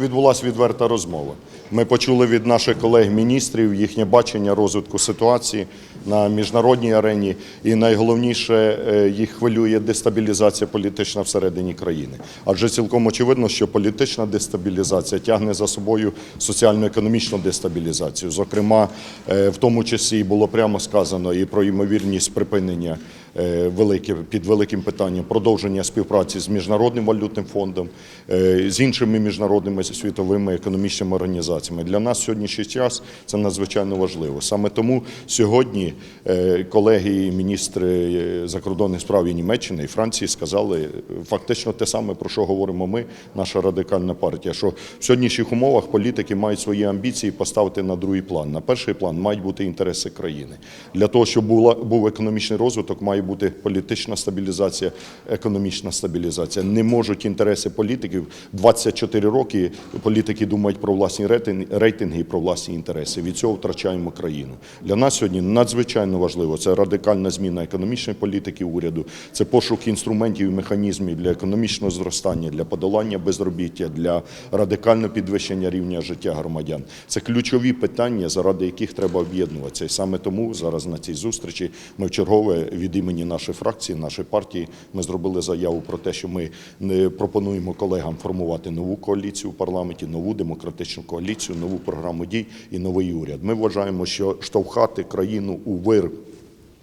Відбулася відверта розмова. Ми почули від наших колег-міністрів їхнє бачення розвитку ситуації на міжнародній арені, і найголовніше е, їх хвилює дестабілізація політична всередині країни. Адже цілком очевидно, що політична дестабілізація тягне за собою соціально-економічну дестабілізацію. Зокрема, е, в тому числі було прямо сказано і про ймовірність припинення е, під великим питанням продовження співпраці з міжнародним валютним фондом, з іншими міжнародними світовими економічними організаціями. Для нас сьогоднішній час це надзвичайно важливо. Саме тому сьогодні е, колеги міністри е, закордонних справ і Німеччини і Франції сказали е, фактично те саме, про що говоримо ми, наша радикальна партія. Що в сьогоднішніх умовах політики мають свої амбіції поставити на другий план. На перший план мають бути інтереси країни. Для того, щоб була був економічний розвиток, має бути політична стабілізація, економічна стабілізація. Не можуть інтереси політиків 24 роки. Політики думають про власні рейтинги, і про власні інтереси. Від цього втрачаємо країну. Для нас сьогодні надзвичайно важливо це радикальна зміна економічної політики уряду, це пошук інструментів і механізмів для економічного зростання, для подолання безробіття, для радикального підвищення рівня життя громадян. Це ключові питання, заради яких треба об'єднуватися. І саме тому зараз на цій зустрічі ми в чергове від імені нашої фракції, нашої партії, ми зробили заяву про те, що ми не пропонуємо колегам формувати нову коаліцію парламенті, нову демократичну коаліцію, нову програму дій і новий уряд. Ми вважаємо, що штовхати країну у вир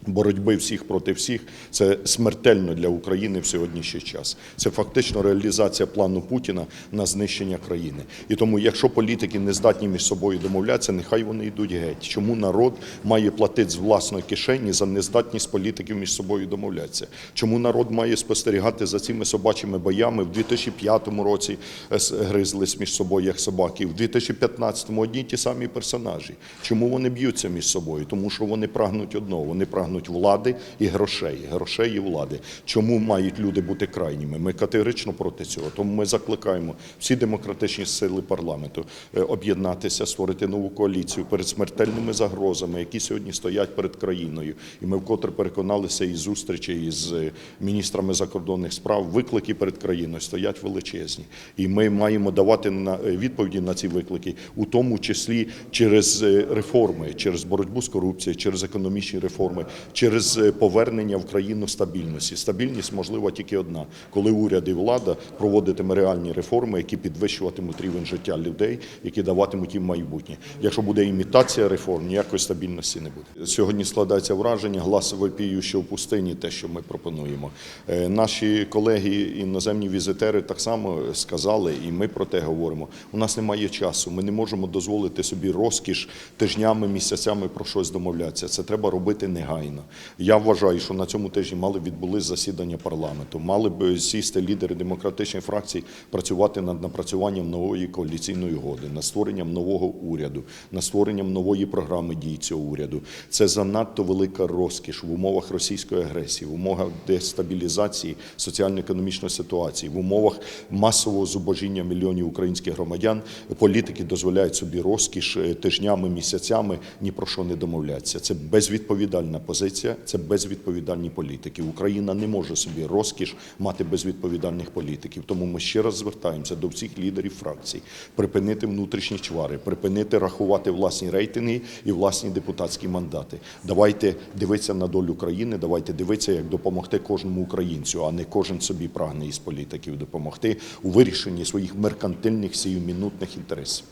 боротьби всіх проти всіх це смертельно для України в сьогоднішній час. Це фактично реалізація плану Путіна на знищення країни. І тому, якщо політики не здатні між собою домовлятися, нехай вони йдуть геть. Чому народ має платити з власної кишені за нездатність політиків між собою домовлятися? Чому народ має спостерігати за цими собачими боями в 2005 році е, гризлись між собою як собаки, в 2015-му одні ті самі персонажі. Чому вони б'ються між собою? Тому що вони прагнуть одного, вони прагнуть влади і грошей, грошей і влади. Чому мають люди бути крайніми? Ми категорично проти цього. Тому ми закликаємо всі демократичні сили парламенту е, об'єднатися, створити нову коаліцію перед смертельними загрозами, які сьогодні стоять перед країною. І ми вкотре переконалися із зустрічі із е, міністрами закордонних справ. Виклики перед країною стоять величезні, і ми маємо давати на е, відповіді на ці виклики, у тому числі через реформи, через боротьбу з корупцією, через економічні реформи, через е, повернення в країну стабільності. Стабільність можлива тільки одна, коли уряд і влада проводитиме реальні реформи, які підвищуватимуть рівень життя людей, які даватимуть їм майбутнє. Якщо буде імітація реформ, ніякої стабільності не буде. Сьогодні складається враження глас вопіючого в пустині, те, що ми пропонуємо. Е, Наші колеги, іноземні візитери, так само сказали, і ми про те говоримо. У нас немає часу. Ми не можемо дозволити собі розкіш тижнями, місяцями про щось домовлятися. Це треба робити негайно. Я вважаю, що на цьому тижні мали відбулись засідання парламенту, мали б сісти лідери демократичних фракцій, працювати над напрацюванням нової коаліційної угоди, над створенням нового уряду, над створенням нової програми дій цього уряду. Це занадто велика розкіш в умовах російської агресії, в умовах дестабілізації соціально-економічної ситуації, в умовах масового зубожіння мільйонів українських громадян. Політики дозволяють собі розкіш е, тижнями, місяцями ні про що не домовлятися. Це безвідповідальна позиція, це безвідповідальні політики. Україна не може собі розкіш мати безвідповідальних політиків. Тому ми ще раз звертаємося до всіх лідерів фракцій припинити внутрішні чвари, припинити рахувати власні рейтинги і власні депутатські мандати. Давайте дивитися на долю країни, давайте дивитися, як допомогти кожному українцю, а не кожен собі прагне із політиків допомогти у вирішенні своїх меркантильних сіюмінутних інтересів.